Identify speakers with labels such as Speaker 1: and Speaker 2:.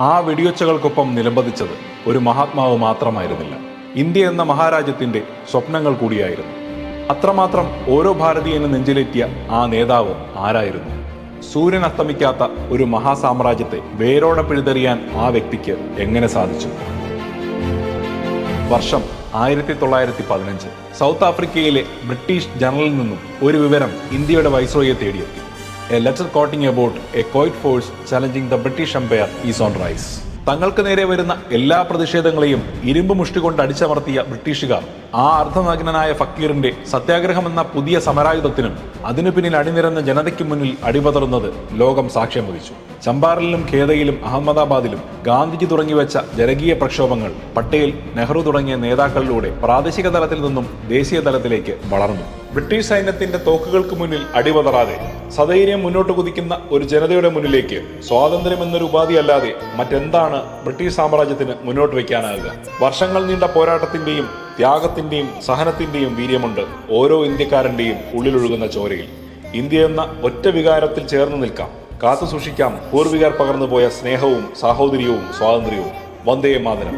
Speaker 1: ആ വെടിയൊച്ചകൾക്കൊപ്പം നിലംപതിച്ചത് ഒരു മഹാത്മാവ് മാത്രമായിരുന്നില്ല. ഇന്ത്യ എന്ന മഹാരാജ്യത്തിന്റെ സ്വപ്നങ്ങൾ കൂടിയായിരുന്നു. അത്രമാത്രം ഓരോ ഭാരതീയനും നെഞ്ചിലേറ്റിയ ആ നേതാവ് ആരായിരുന്നു? സൂര്യൻ അസ്തമിക്കാത്ത ഒരു മഹാസാമ്രാജ്യത്തെ വേരോടെ പിഴുതെറിയാൻ ആ വ്യക്തിക്ക് എങ്ങനെ സാധിച്ചു? വർഷം ആയിരത്തി തൊള്ളായിരത്തി പതിനഞ്ച് സൗത്ത് ആഫ്രിക്കയിലെ ബ്രിട്ടീഷ് ജനറലിൽ നിന്നും ഒരു വിവരം ഇന്ത്യയുടെ വൈസ്രോയെ തേടിയെത്തി. A letter quoting about a quiet force challenging the British empire is on rise തങ്ങൾക്ക് നേരെ വരുന്ന എല്ലാ പ്രതിഷേധങ്ങളെയും ഇരുമ്പ് മുഷ്ടി കൊണ്ട് അടിച്ചമർത്തിയ ബ്രിട്ടീഷുകാർ ആ അർദ്ധനഗ്നനായ ഫക്കീറിന്റെ സത്യാഗ്രഹം എന്ന പുതിയ സമരായുധത്തിനും അതിനു പിന്നിൽ അണിനിരന്ന ജനതയ്ക്ക് മുന്നിൽ അടിപതറുന്നത് ലോകം സാക്ഷ്യം വഹിച്ചു. ചമ്പാറിലും ഖേദയിലും അഹമ്മദാബാദിലും ഗാന്ധിജി തുടങ്ങിവെച്ച ജനകീയ പ്രക്ഷോഭങ്ങൾ പട്ടേൽ നെഹ്റു തുടങ്ങിയ നേതാക്കളിലൂടെ പ്രാദേശിക തലത്തിൽ നിന്നും ദേശീയ തലത്തിലേക്ക് വളർന്നു. ബ്രിട്ടീഷ് സൈന്യത്തിന്റെ തോക്കുകൾക്ക് മുന്നിൽ അടിപതറാതെ സധൈര്യം മുന്നോട്ട് കുതിക്കുന്ന ഒരു ജനതയുടെ മുന്നിലേക്ക് സ്വാതന്ത്ര്യം എന്നൊരു ഉപാധിയല്ലാതെ മറ്റെന്താണ് ബ്രിട്ടീഷ് സാമ്രാജ്യത്തിന് മുന്നോട്ട് വയ്ക്കാനാകുക? വർഷങ്ങൾ നീണ്ട പോരാട്ടത്തിന്റെയും ത്യാഗത്തിന്റെയും സഹനത്തിന്റെയും വീര്യമുണ്ട് ഓരോ ഇന്ത്യക്കാരന്റെയും ഉള്ളിലൊഴുകുന്ന ചോരയിൽ. ഇന്ത്യ എന്ന ഒറ്റ വികാരത്തിൽ ചേർന്ന് നിൽക്കാം. കാത്തു സൂക്ഷിക്കാം പൂർവികർ പകർന്നുപോയ സ്നേഹവും സാഹോദര്യവും സ്വാതന്ത്ര്യവും. വന്ദേ മാതരം.